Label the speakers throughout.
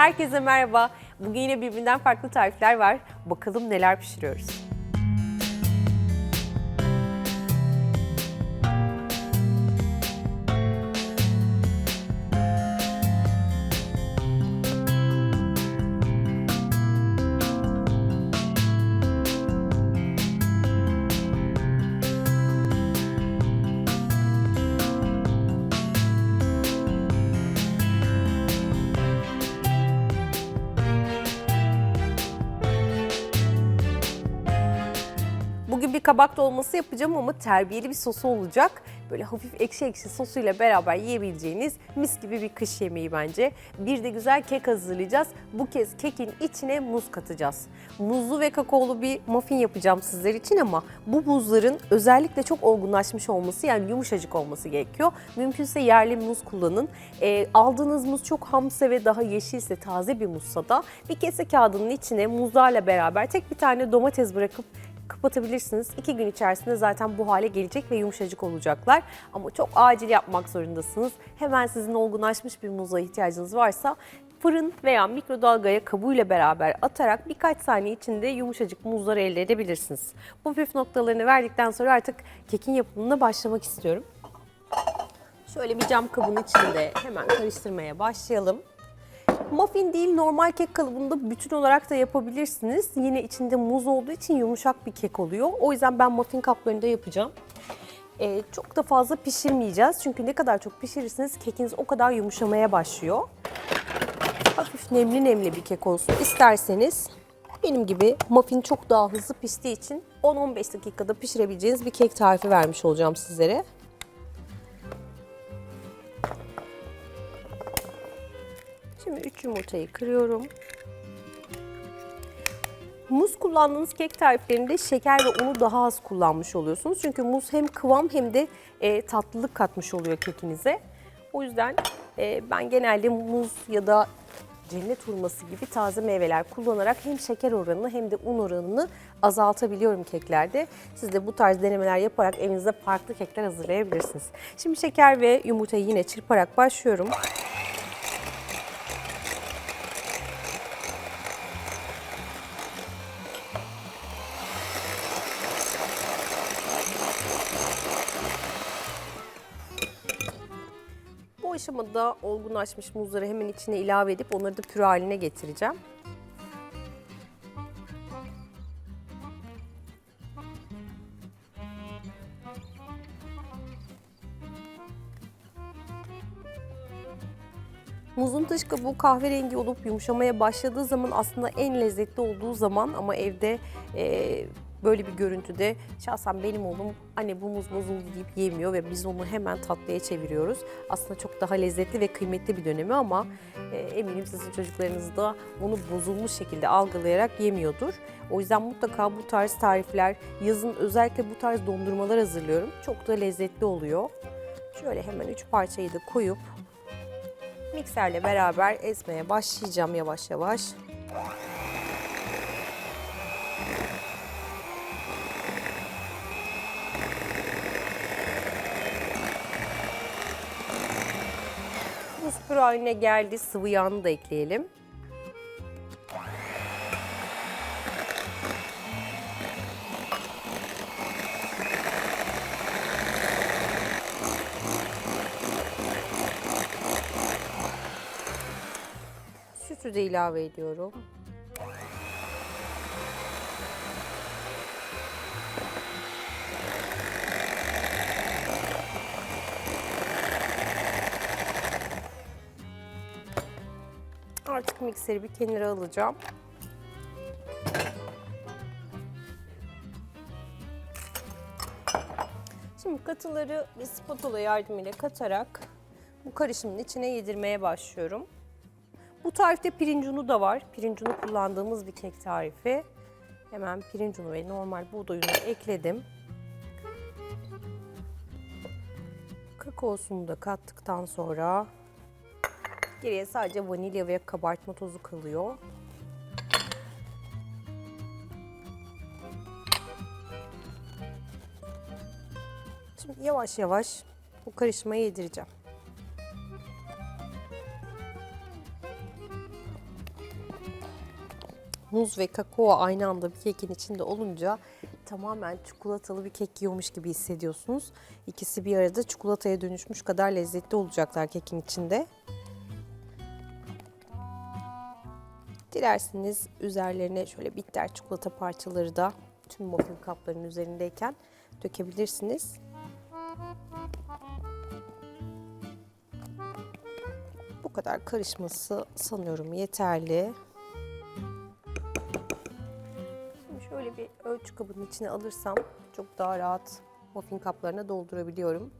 Speaker 1: Herkese merhaba. Bugün yine birbirinden farklı tarifler var. Bakalım neler pişiriyoruz. Bir kabak dolması yapacağım ama terbiyeli bir sosu olacak. Böyle hafif ekşi ekşi sosuyla beraber yiyebileceğiniz mis gibi bir kış yemeği bence. Bir de güzel kek hazırlayacağız. Bu kez kekin içine muz katacağız. Muzlu ve kakaolu bir muffin yapacağım sizler için ama bu muzların özellikle çok olgunlaşmış olması yani yumuşacık olması gerekiyor. Mümkünse yerli muz kullanın. Ee, aldığınız muz çok hamse ve daha yeşilse taze bir muzsa da bir kese kağıdının içine muzlarla beraber tek bir tane domates bırakıp kapatabilirsiniz. İki gün içerisinde zaten bu hale gelecek ve yumuşacık olacaklar. Ama çok acil yapmak zorundasınız. Hemen sizin olgunlaşmış bir muza ihtiyacınız varsa fırın veya mikrodalgaya kabuğuyla beraber atarak birkaç saniye içinde yumuşacık muzları elde edebilirsiniz. Bu püf noktalarını verdikten sonra artık kekin yapımına başlamak istiyorum. Şöyle bir cam kabın içinde hemen karıştırmaya başlayalım. Muffin değil normal kek kalıbında bütün olarak da yapabilirsiniz. Yine içinde muz olduğu için yumuşak bir kek oluyor. O yüzden ben muffin kaplarında yapacağım. Ee, çok da fazla pişirmeyeceğiz. Çünkü ne kadar çok pişirirseniz kekiniz o kadar yumuşamaya başlıyor. Hafif nemli nemli bir kek olsun isterseniz. Benim gibi muffin çok daha hızlı piştiği için 10-15 dakikada pişirebileceğiniz bir kek tarifi vermiş olacağım sizlere. Şimdi 3 yumurtayı kırıyorum. Muz kullandığınız kek tariflerinde şeker ve unu daha az kullanmış oluyorsunuz. Çünkü muz hem kıvam hem de e, tatlılık katmış oluyor kekinize. O yüzden e, ben genelde muz ya da cennet hurması gibi taze meyveler kullanarak hem şeker oranını hem de un oranını azaltabiliyorum keklerde. Siz de bu tarz denemeler yaparak evinizde farklı kekler hazırlayabilirsiniz. Şimdi şeker ve yumurtayı yine çırparak başlıyorum. Aşamada olgunlaşmış muzları hemen içine ilave edip onları da püre haline getireceğim. Muzun dış kabuğu kahverengi olup yumuşamaya başladığı zaman aslında en lezzetli olduğu zaman ama evde e, böyle bir görüntüde şahsen benim oğlum anne bu muz bozuldu deyip yemiyor ve biz onu hemen tatlıya çeviriyoruz. Aslında çok daha lezzetli ve kıymetli bir dönemi ama e, eminim sizin çocuklarınız da bunu bozulmuş şekilde algılayarak yemiyordur. O yüzden mutlaka bu tarz tarifler yazın özellikle bu tarz dondurmalar hazırlıyorum. Çok da lezzetli oluyor. Şöyle hemen üç parçayı da koyup mikserle beraber ezmeye başlayacağım yavaş yavaş. Püre haline geldi. Sıvı yağını da ekleyelim. Sütü de ilave ediyorum. Artık mikseri bir kenara alacağım. Şimdi katıları bir spatula yardımıyla katarak bu karışımın içine yedirmeye başlıyorum. Bu tarifte pirinç unu da var. Pirinç unu kullandığımız bir kek tarifi. Hemen pirinç unu ve normal buğday unu ekledim. Kakaosunu da kattıktan sonra geriye sadece vanilya ve kabartma tozu kalıyor. Şimdi yavaş yavaş bu karışıma yedireceğim. muz ve kakao aynı anda bir kekin içinde olunca tamamen çikolatalı bir kek yiyormuş gibi hissediyorsunuz. İkisi bir arada çikolataya dönüşmüş kadar lezzetli olacaklar kekin içinde. Dilerseniz üzerlerine şöyle bitter çikolata parçaları da tüm muffin kaplarının üzerindeyken dökebilirsiniz. Bu kadar karışması sanıyorum yeterli. Şimdi şöyle bir ölçü kabının içine alırsam çok daha rahat muffin kaplarına doldurabiliyorum.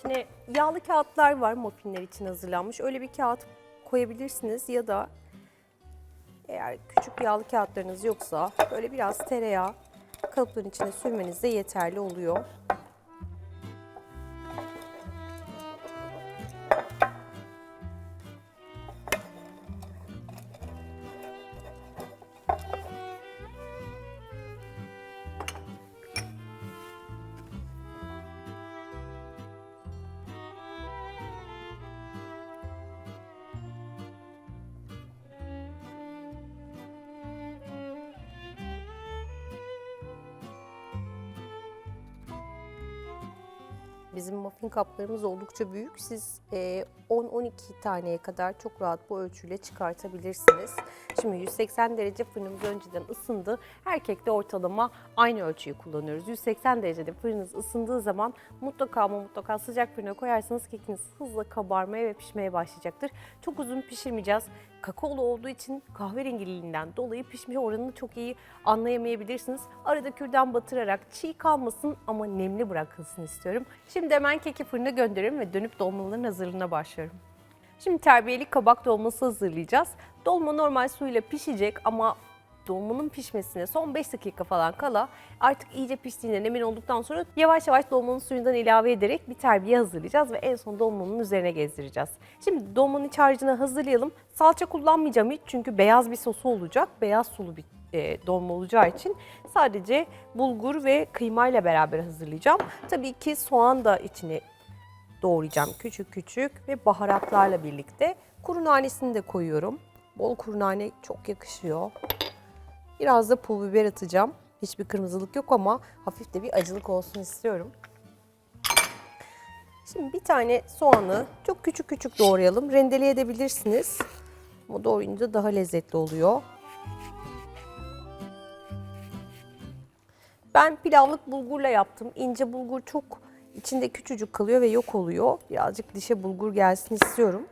Speaker 1: İçine yağlı kağıtlar var muffinler için hazırlanmış. Öyle bir kağıt koyabilirsiniz ya da eğer küçük yağlı kağıtlarınız yoksa böyle biraz tereyağı kalıpların içine sürmeniz de yeterli oluyor. Bizim muffin kaplarımız oldukça büyük. Siz e, 10-12 taneye kadar çok rahat bu ölçüyle çıkartabilirsiniz. Şimdi 180 derece fırınımız önceden ısındı. Erkekte ortalama aynı ölçüyü kullanıyoruz. 180 derecede fırınınız ısındığı zaman mutlaka ama mutlaka sıcak fırına koyarsanız kekiniz hızla kabarmaya ve pişmeye başlayacaktır. Çok uzun pişirmeyeceğiz. Kakaolu olduğu için kahverengiliğinden dolayı pişme oranını çok iyi anlayamayabilirsiniz. Arada kürdan batırarak çiğ kalmasın ama nemli bırakılsın istiyorum. Şimdi hemen keki fırına gönderiyorum ve dönüp dolmaların hazırlığına başlıyorum. Şimdi terbiyeli kabak dolması hazırlayacağız. Dolma normal suyla pişecek ama dolmanın pişmesine son 5 dakika falan kala artık iyice piştiğinden emin olduktan sonra yavaş yavaş dolmanın suyundan ilave ederek bir terbiye hazırlayacağız ve en son dolmanın üzerine gezdireceğiz. Şimdi dolmanın iç harcını hazırlayalım. Salça kullanmayacağım hiç çünkü beyaz bir sosu olacak. Beyaz sulu bir e, dolma olacağı için sadece bulgur ve kıymayla beraber hazırlayacağım. Tabii ki soğan da içine doğrayacağım küçük küçük ve baharatlarla birlikte. Kuru nanesini de koyuyorum. Bol kuru nane çok yakışıyor. Biraz da pul biber atacağım. Hiçbir kırmızılık yok ama hafif de bir acılık olsun istiyorum. Şimdi bir tane soğanı çok küçük küçük doğrayalım. Rendeleyebilirsiniz. Ama doğrayınca daha lezzetli oluyor. Ben pilavlık bulgurla yaptım. İnce bulgur çok içinde küçücük kalıyor ve yok oluyor. Birazcık dişe bulgur gelsin istiyorum.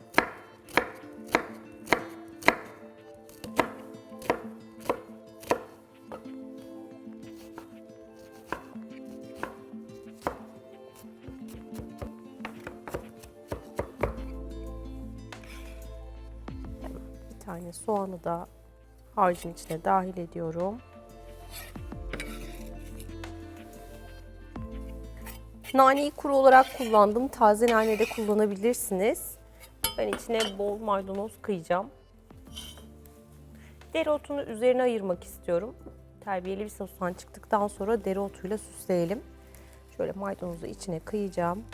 Speaker 1: Bir tane soğanı da harcın içine dahil ediyorum. Naneyi kuru olarak kullandım. Taze nane de kullanabilirsiniz. Ben içine bol maydanoz kıyacağım. Dereotunu üzerine ayırmak istiyorum. Terbiyeli bir sostan çıktıktan sonra dereotuyla süsleyelim. Şöyle maydanozu içine kıyacağım.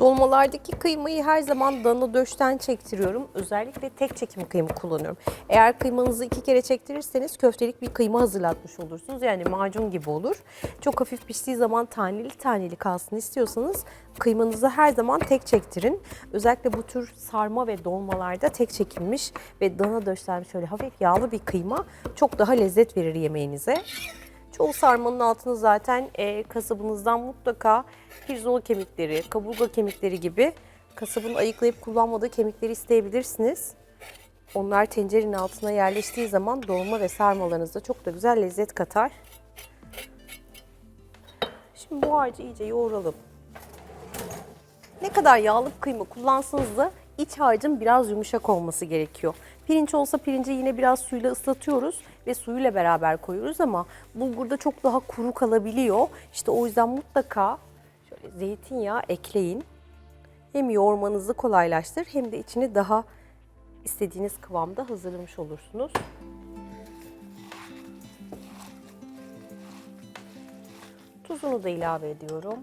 Speaker 1: Dolmalardaki kıymayı her zaman dana döşten çektiriyorum. Özellikle tek çekim kıyma kullanıyorum. Eğer kıymanızı iki kere çektirirseniz köftelik bir kıyma hazırlatmış olursunuz. Yani macun gibi olur. Çok hafif piştiği zaman taneli taneli kalsın istiyorsanız kıymanızı her zaman tek çektirin. Özellikle bu tür sarma ve dolmalarda tek çekilmiş ve dana döşlenmiş şöyle hafif yağlı bir kıyma çok daha lezzet verir yemeğinize. Çoğu sarmanın altını zaten e, kasabınızdan mutlaka pirzola kemikleri, kaburga kemikleri gibi kasabın ayıklayıp kullanmadığı kemikleri isteyebilirsiniz. Onlar tencerenin altına yerleştiği zaman dolma ve sarmalarınızda çok da güzel lezzet katar. Şimdi bu harcı iyice yoğuralım. Ne kadar yağlı kıyma kullansanız da iç harcın biraz yumuşak olması gerekiyor. Pirinç olsa pirinci yine biraz suyla ıslatıyoruz ve suyuyla beraber koyuyoruz ama bulgurda çok daha kuru kalabiliyor. İşte o yüzden mutlaka zeytinyağı ekleyin. Hem yoğurmanızı kolaylaştırır hem de içini daha istediğiniz kıvamda hazırlamış olursunuz. Tuzunu da ilave ediyorum.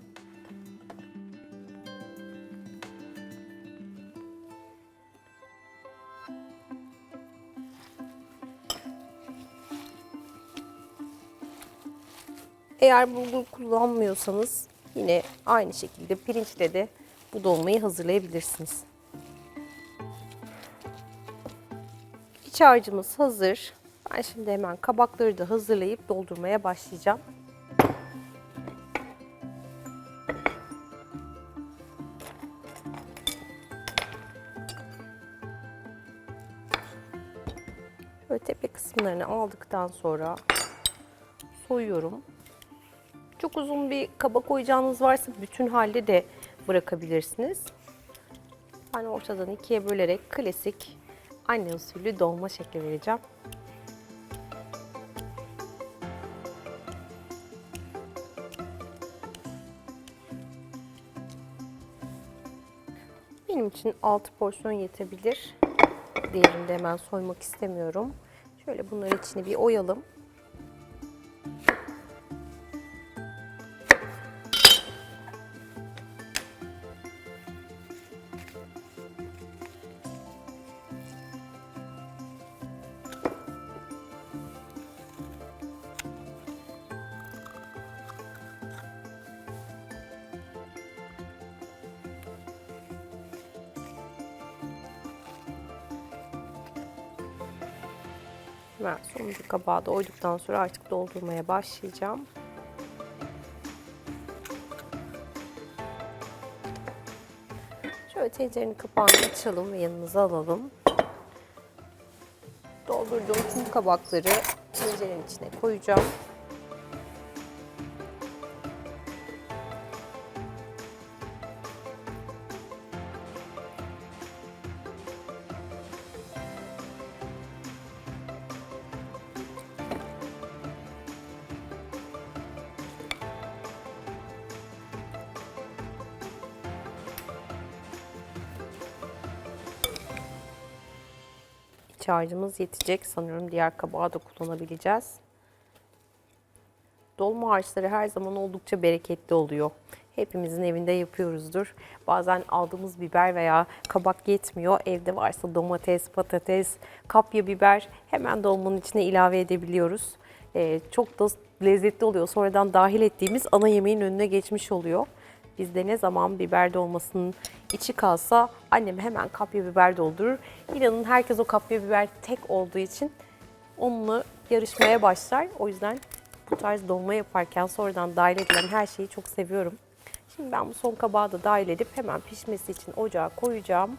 Speaker 1: Eğer bulgur kullanmıyorsanız yine aynı şekilde pirinçle de bu dolmayı hazırlayabilirsiniz. İç harcımız hazır. Ben şimdi hemen kabakları da hazırlayıp doldurmaya başlayacağım. Böyle tepe kısımlarını aldıktan sonra soyuyorum. Çok uzun bir kaba koyacağınız varsa bütün halde de bırakabilirsiniz. Ben ortadan ikiye bölerek klasik anne usulü dolma şekli vereceğim. Benim için 6 porsiyon yetebilir. Diğerini de hemen soymak istemiyorum. Şöyle bunların içini bir oyalım. Kabağı da oyduktan sonra artık doldurmaya başlayacağım. Şöyle tencerenin kapağını açalım ve yanımıza alalım. Doldurduğum tüm kabakları tencerenin içine koyacağım. Harcımız yetecek. Sanıyorum diğer kabağı da kullanabileceğiz. Dolma harçları her zaman oldukça bereketli oluyor. Hepimizin evinde yapıyoruzdur. Bazen aldığımız biber veya kabak yetmiyor. Evde varsa domates, patates, kapya biber hemen dolmanın içine ilave edebiliyoruz. Ee, çok da lezzetli oluyor. Sonradan dahil ettiğimiz ana yemeğin önüne geçmiş oluyor. Bizde ne zaman biber dolmasının içi kalsa annem hemen kapya biber doldurur. İnanın herkes o kapya biber tek olduğu için onunla yarışmaya başlar. O yüzden bu tarz dolma yaparken sonradan dahil edilen her şeyi çok seviyorum. Şimdi ben bu son kabağı da dahil edip hemen pişmesi için ocağa koyacağım.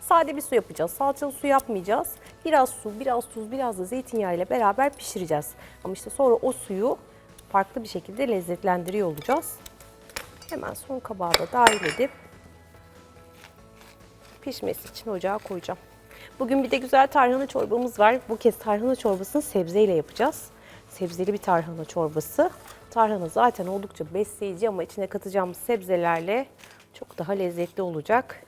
Speaker 1: Sade bir su yapacağız. Salçalı su yapmayacağız. Biraz su, biraz tuz, biraz da zeytinyağı ile beraber pişireceğiz. Ama işte sonra o suyu farklı bir şekilde lezzetlendiriyor olacağız. Hemen son kabağı da dahil edip pişmesi için ocağa koyacağım. Bugün bir de güzel tarhana çorbamız var. Bu kez tarhana çorbasını sebzeyle yapacağız. Sebzeli bir tarhana çorbası. Tarhana zaten oldukça besleyici ama içine katacağımız sebzelerle çok daha lezzetli olacak.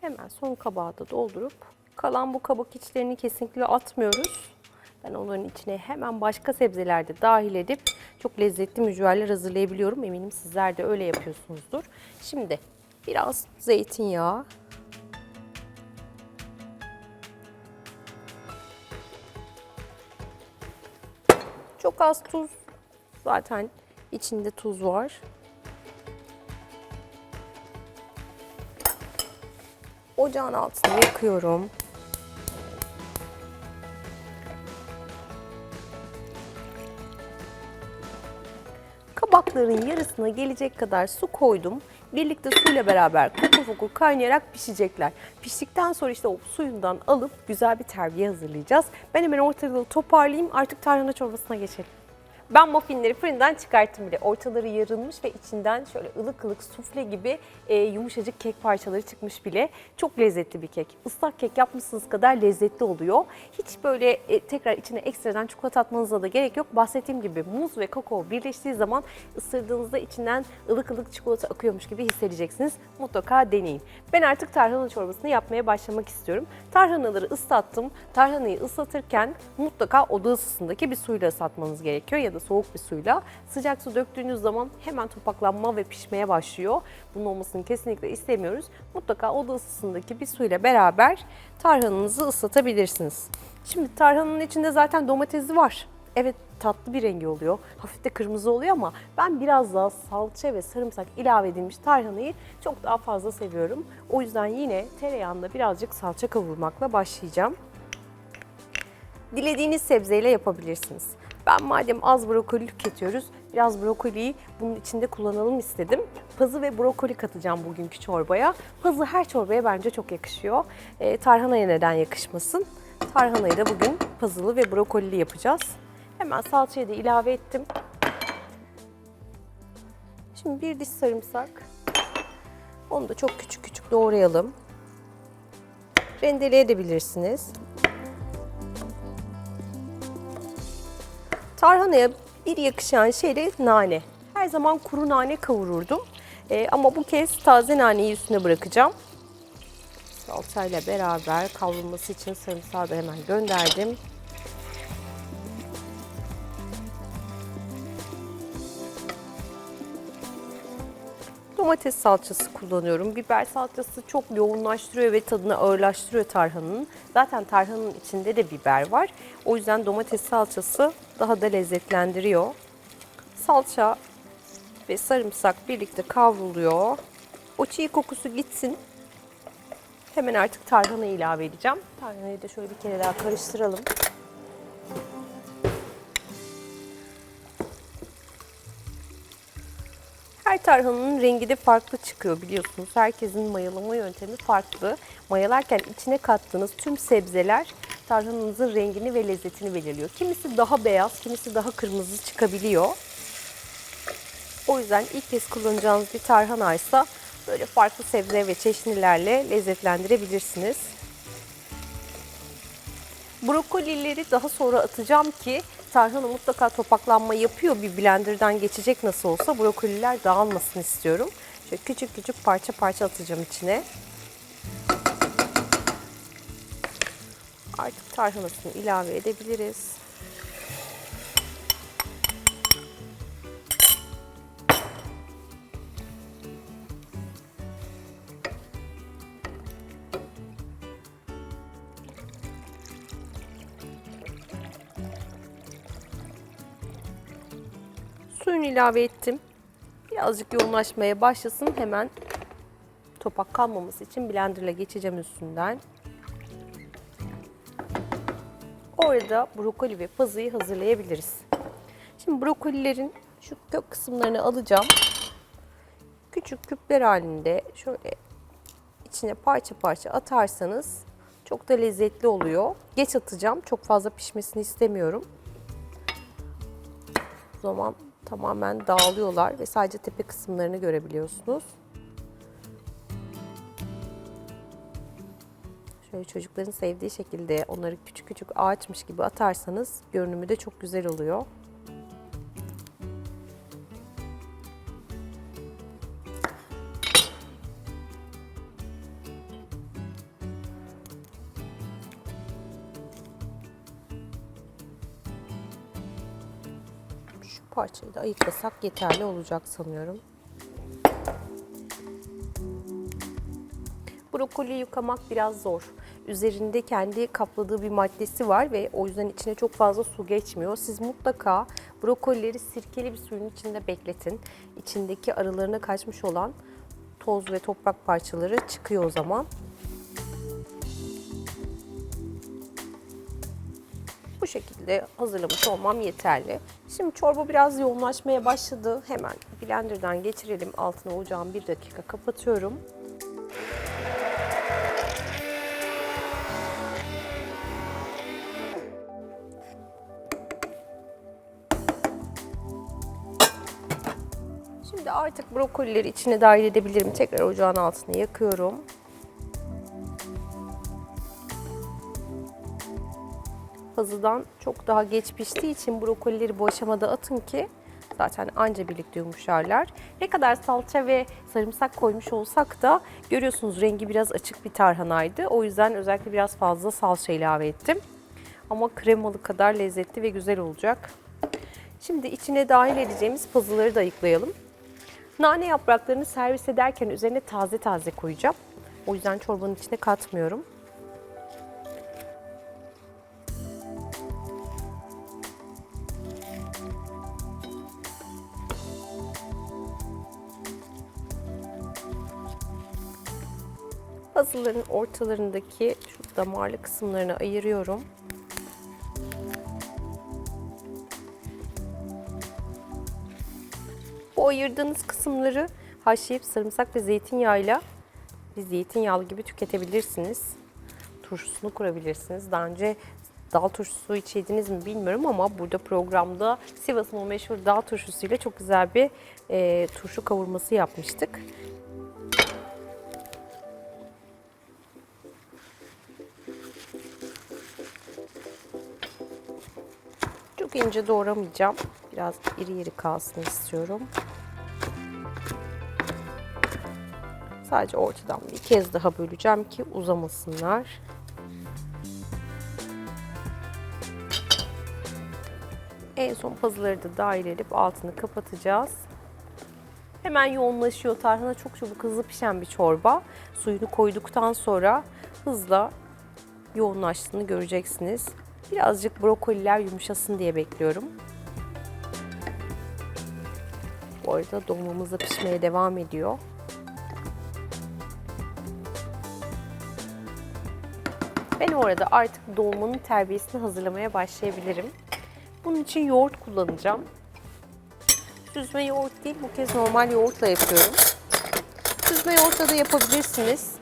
Speaker 1: Hemen son kabağı da doldurup kalan bu kabak içlerini kesinlikle atmıyoruz. Ben onların içine hemen başka sebzeler de dahil edip çok lezzetli mücverler hazırlayabiliyorum. Eminim sizler de öyle yapıyorsunuzdur. Şimdi biraz zeytinyağı. Çok az tuz. Zaten içinde tuz var. Ocağın altını yakıyorum. Kabakların yarısına gelecek kadar su koydum. Birlikte suyla beraber fokur fokur kaynayarak pişecekler. Piştikten sonra işte o suyundan alıp güzel bir terbiye hazırlayacağız. Ben hemen ortalığı toparlayayım artık tarhana çorbasına geçelim. Ben muffinleri fırından çıkarttım bile. Ortaları yarılmış ve içinden şöyle ılık ılık sufle gibi e, yumuşacık kek parçaları çıkmış bile. Çok lezzetli bir kek. Islak kek yapmışsınız kadar lezzetli oluyor. Hiç böyle e, tekrar içine ekstradan çikolata atmanıza da gerek yok. Bahsettiğim gibi muz ve kakao birleştiği zaman ısırdığınızda içinden ılık ılık çikolata akıyormuş gibi hissedeceksiniz. Mutlaka deneyin. Ben artık tarhana çorbasını yapmaya başlamak istiyorum. Tarhanaları ıslattım. Tarhanayı ıslatırken mutlaka oda ısısındaki bir suyla ıslatmanız gerekiyor ya da soğuk bir suyla. Sıcak su döktüğünüz zaman hemen topaklanma ve pişmeye başlıyor. Bunun olmasını kesinlikle istemiyoruz. Mutlaka oda ısısındaki bir suyla beraber tarhananızı ıslatabilirsiniz. Şimdi tarhananın içinde zaten domatesi var. Evet tatlı bir rengi oluyor. Hafif de kırmızı oluyor ama ben biraz daha salça ve sarımsak ilave edilmiş tarhanayı çok daha fazla seviyorum. O yüzden yine tereyağında birazcık salça kavurmakla başlayacağım. Dilediğiniz sebzeyle yapabilirsiniz. Ben madem az brokoli tüketiyoruz, biraz brokoliyi bunun içinde kullanalım istedim. Pazı ve brokoli katacağım bugünkü çorbaya. Pazı her çorbaya bence çok yakışıyor. E, tarhanaya neden yakışmasın? Tarhanayı da bugün pazılı ve brokolili yapacağız. Hemen salçayı da ilave ettim. Şimdi bir diş sarımsak. Onu da çok küçük küçük doğrayalım. Rendeleyebilirsiniz. Tarhanaya bir yakışan şey de nane. Her zaman kuru nane kavururdum. Ee, ama bu kez taze naneyi üstüne bırakacağım. Salçayla beraber kavrulması için sarımsağı da hemen gönderdim. Domates salçası kullanıyorum. Biber salçası çok yoğunlaştırıyor ve tadını ağırlaştırıyor tarhananın. Zaten tarhananın içinde de biber var. O yüzden domates salçası daha da lezzetlendiriyor. Salça ve sarımsak birlikte kavruluyor. O çiğ kokusu gitsin. Hemen artık tarhana ilave edeceğim. Tarhanayı da şöyle bir kere daha karıştıralım. Her tarhananın rengi de farklı çıkıyor biliyorsunuz. Herkesin mayalama yöntemi farklı. Mayalarken içine kattığınız tüm sebzeler tarhananızın rengini ve lezzetini belirliyor. Kimisi daha beyaz, kimisi daha kırmızı çıkabiliyor. O yüzden ilk kez kullanacağınız bir tarhanaysa böyle farklı sebze ve çeşnilerle lezzetlendirebilirsiniz. Brokolileri daha sonra atacağım ki tarhana mutlaka topaklanma yapıyor. Bir blenderdan geçecek nasıl olsa brokoliler dağılmasın istiyorum. Şöyle küçük küçük parça parça atacağım içine. Artık tarhanasını ilave edebiliriz. Suyunu ilave ettim. Birazcık yoğunlaşmaya başlasın. Hemen topak kalmaması için blenderla geçeceğim üstünden. Orada brokoli ve pazıyı hazırlayabiliriz. Şimdi brokolilerin şu kök kısımlarını alacağım. Küçük küpler halinde şöyle içine parça parça atarsanız çok da lezzetli oluyor. Geç atacağım. Çok fazla pişmesini istemiyorum. O zaman tamamen dağılıyorlar ve sadece tepe kısımlarını görebiliyorsunuz. Şöyle çocukların sevdiği şekilde onları küçük küçük ağaçmış gibi atarsanız görünümü de çok güzel oluyor. Şu parçayı da ayıklasak yeterli olacak sanıyorum. Brokoli yıkamak biraz zor. Üzerinde kendi kapladığı bir maddesi var ve o yüzden içine çok fazla su geçmiyor. Siz mutlaka brokolileri sirkeli bir suyun içinde bekletin. İçindeki aralarına kaçmış olan toz ve toprak parçaları çıkıyor o zaman. Bu şekilde hazırlamış olmam yeterli. Şimdi çorba biraz yoğunlaşmaya başladı. Hemen blenderdan geçirelim. Altına ocağın bir dakika kapatıyorum. Artık brokolileri içine dahil edebilirim. Tekrar ocağın altını yakıyorum. Pazıdan çok daha geç piştiği için brokolileri bu aşamada atın ki zaten anca birlikte yumuşarlar. Ne kadar salça ve sarımsak koymuş olsak da görüyorsunuz rengi biraz açık bir tarhanaydı. O yüzden özellikle biraz fazla salça ilave ettim. Ama kremalı kadar lezzetli ve güzel olacak. Şimdi içine dahil edeceğimiz pazıları da ayıklayalım. Nane yapraklarını servis ederken üzerine taze taze koyacağım. O yüzden çorbanın içine katmıyorum. Pazıların ortalarındaki şu damarlı kısımlarını ayırıyorum. Bu ayırdığınız kısımları haşlayıp sarımsak ve zeytinyağıyla bir zeytinyağlı gibi tüketebilirsiniz. Turşusunu kurabilirsiniz. Daha önce dal turşusu hiç mi bilmiyorum ama burada programda Sivas'ın o meşhur dal turşusuyla çok güzel bir e, turşu kavurması yapmıştık. Çok ince doğramayacağım. Biraz iri iri kalsın istiyorum. Sadece ortadan bir kez daha böleceğim ki uzamasınlar. En son pazıları da dahil edip altını kapatacağız. Hemen yoğunlaşıyor. Tarhana çok çabuk hızlı pişen bir çorba. Suyunu koyduktan sonra hızla yoğunlaştığını göreceksiniz. Birazcık brokoliler yumuşasın diye bekliyorum. Bu arada dolmamız da pişmeye devam ediyor. Orada artık dolmanın terbiyesini hazırlamaya başlayabilirim. Bunun için yoğurt kullanacağım. Süzme yoğurt değil, bu kez normal yoğurtla yapıyorum. Süzme yoğurtla da yapabilirsiniz.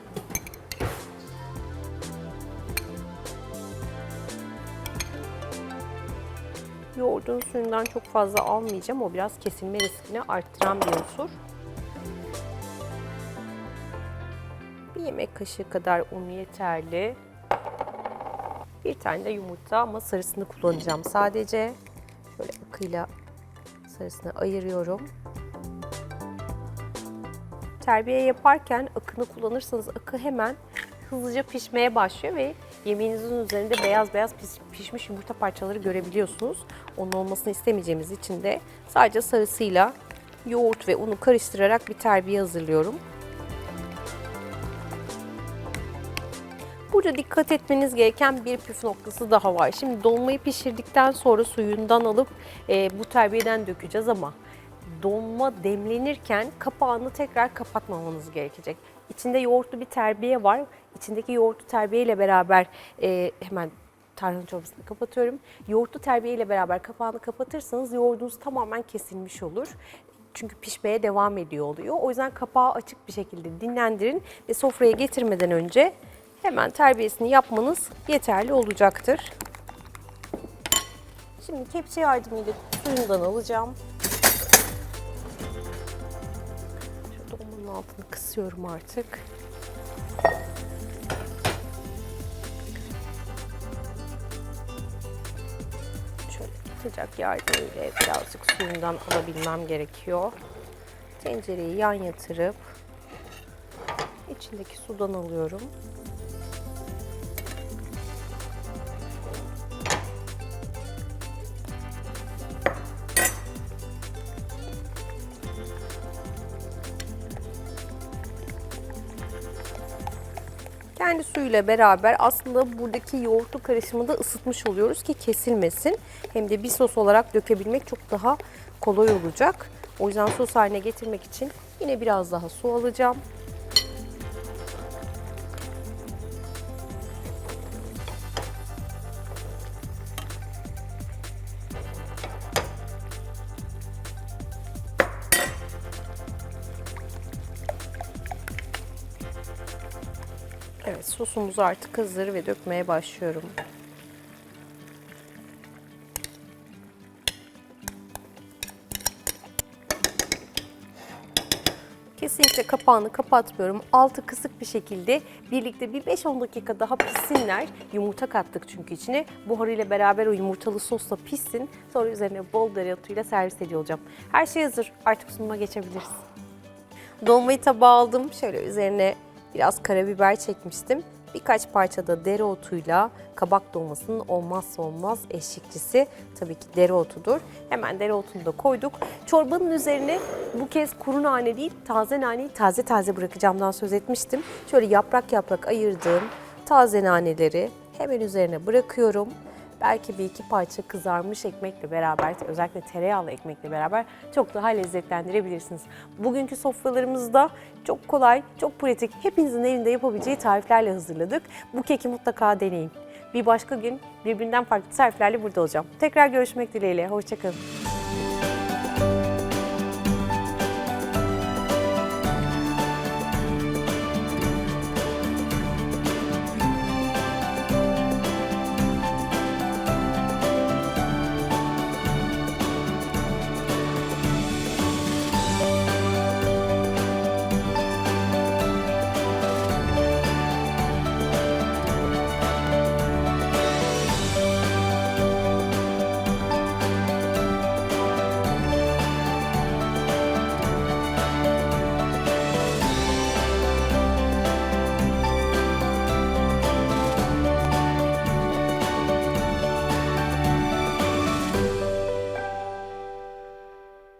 Speaker 1: Yoğurdun suyundan çok fazla almayacağım. O biraz kesilme riskini arttıran bir unsur. Bir yemek kaşığı kadar un yeterli. Bir tane de yumurta ama sarısını kullanacağım sadece. Şöyle akıyla sarısını ayırıyorum. Terbiye yaparken akını kullanırsanız akı hemen hızlıca pişmeye başlıyor ve yemeğinizin üzerinde beyaz beyaz pişmiş yumurta parçaları görebiliyorsunuz. Onun olmasını istemeyeceğimiz için de sadece sarısıyla yoğurt ve unu karıştırarak bir terbiye hazırlıyorum. Burada dikkat etmeniz gereken bir püf noktası daha var. Şimdi dolmayı pişirdikten sonra suyundan alıp e, bu terbiyeden dökeceğiz ama dolma demlenirken kapağını tekrar kapatmamanız gerekecek. İçinde yoğurtlu bir terbiye var. İçindeki yoğurtlu terbiye ile beraber e, hemen tarhana çorbasını kapatıyorum. Yoğurtlu terbiye ile beraber kapağını kapatırsanız yoğurdunuz tamamen kesilmiş olur. Çünkü pişmeye devam ediyor oluyor. O yüzden kapağı açık bir şekilde dinlendirin ve sofraya getirmeden önce hemen terbiyesini yapmanız yeterli olacaktır. Şimdi kepçe yardımıyla suyundan alacağım. Şu dolmanın altını kısıyorum artık. Şöyle sıcak yardımıyla birazcık suyundan alabilmem gerekiyor. Tencereyi yan yatırıp içindeki sudan alıyorum. Kendi suyuyla beraber aslında buradaki yoğurtlu karışımı da ısıtmış oluyoruz ki kesilmesin. Hem de bir sos olarak dökebilmek çok daha kolay olacak. O yüzden sos haline getirmek için yine biraz daha su alacağım. Evet sosumuz artık hazır ve dökmeye başlıyorum. Kesinlikle kapağını kapatmıyorum. Altı kısık bir şekilde birlikte bir 5-10 dakika daha pişsinler. Yumurta kattık çünkü içine. Buharıyla beraber o yumurtalı sosla pişsin. Sonra üzerine bol dereotuyla servis ediyor olacağım. Her şey hazır. Artık sunuma geçebiliriz. Dolmayı tabağa aldım. Şöyle üzerine biraz karabiber çekmiştim. Birkaç parça da dereotuyla kabak dolmasının olmazsa olmaz eşlikçisi tabii ki dereotudur. Hemen dereotunu da koyduk. Çorbanın üzerine bu kez kuru nane değil taze naneyi taze taze bırakacağımdan söz etmiştim. Şöyle yaprak yaprak ayırdığım taze naneleri hemen üzerine bırakıyorum. Belki bir iki parça kızarmış ekmekle beraber, özellikle tereyağlı ekmekle beraber çok daha lezzetlendirebilirsiniz. Bugünkü sofralarımızda çok kolay, çok pratik, hepinizin evinde yapabileceği tariflerle hazırladık. Bu keki mutlaka deneyin. Bir başka gün birbirinden farklı tariflerle burada olacağım. Tekrar görüşmek dileğiyle, hoşçakalın.